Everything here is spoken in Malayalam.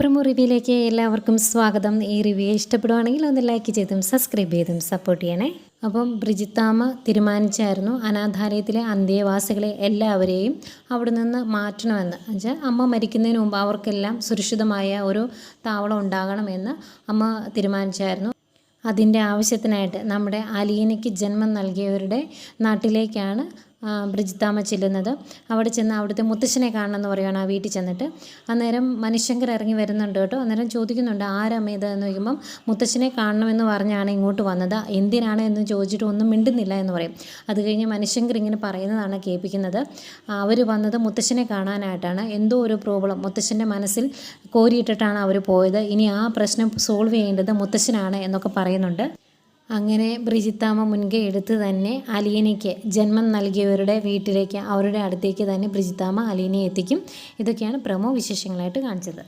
പ്രമോ റിവ്യൂയിലേക്ക് എല്ലാവർക്കും സ്വാഗതം. ഈ റിവ്യൂ ഇഷ്ടപ്പെടുവാണെങ്കിൽ ഒന്ന് ലൈക്ക് ചെയ്തും സബ്സ്ക്രൈബ് ചെയ്തും സപ്പോർട്ട് ചെയ്യണേ. അപ്പം ബ്രിജിത്താമ്മ തീരുമാനിച്ചായിരുന്നു അനാഥാലയത്തിലെ അന്തേവാസികളെ എല്ലാവരെയും അവിടെ നിന്ന് മാറ്റണമെന്ന്. എന്നുവെച്ചാൽ അമ്മ മരിക്കുന്നതിന് മുമ്പ് അവർക്കെല്ലാം സുരക്ഷിതമായ ഒരു താവളം ഉണ്ടാകണമെന്ന് അമ്മ തീരുമാനിച്ചായിരുന്നു. അതിന്റെ ആവശ്യത്തിനായിട്ട് നമ്മുടെ അലീനയ്ക്ക് ജന്മം നൽകിയവരുടെ നാട്ടിലേക്കാണ് ബ്രിജിത്താമ്മ ചെല്ലുന്നത്. അവിടെ ചെന്ന് അവിടുത്തെ മുത്തശ്ശനെ കാണണമെന്ന് പറയുകയാണ് ആ വീട്ടിൽ ചെന്നിട്ട്. അന്നേരം മനുഷ്യങ്കർ ഇറങ്ങി വരുന്നുണ്ട് കേട്ടോ. അന്നേരം ചോദിക്കുന്നുണ്ട് ആരമ്മ ഇത്? എന്ന് ചോദിക്കുമ്പം മുത്തശ്ശനെ കാണണമെന്ന് പറഞ്ഞാണ് ഇങ്ങോട്ട് വന്നത്. എന്തിനാണ് എന്ന് ചോദിച്ചിട്ട് ഒന്നും മിണ്ടുന്നില്ല എന്ന് പറയും. അത് കഴിഞ്ഞ് മനുഷ്യങ്കർ ഇങ്ങനെ പറയുന്നതാണ് കേൾപ്പിക്കുന്നത്. അവർ വന്നത് മുത്തശ്ശനെ കാണാനായിട്ടാണ്. എന്തോ ഒരു പ്രോബ്ലം. മുത്തശ്ശന്റെ മനസ്സിൽ കോരിയിട്ടിട്ടാണ് അവർ പോയത്. ഇനി ആ പ്രശ്നം സോൾവ് ചെയ്യേണ്ടത് മുത്തശ്ശനാണ് എന്നൊക്കെ പറയുന്നുണ്ട്. അങ്ങനെ ബ്രിജിത്താമ്മ മുൻകൈ എടുത്ത് തന്നെ അലീനയ്ക്ക് ജന്മം നൽകിയവരുടെ വീട്ടിലേക്ക് അവരുടെ അടുത്തേക്ക് തന്നെ ബ്രിജിത്താമ്മ അലീനയെ എത്തിക്കും. ഇതൊക്കെയാണ് പ്രമോ വിശേഷങ്ങളായിട്ട് കാണിച്ചത്.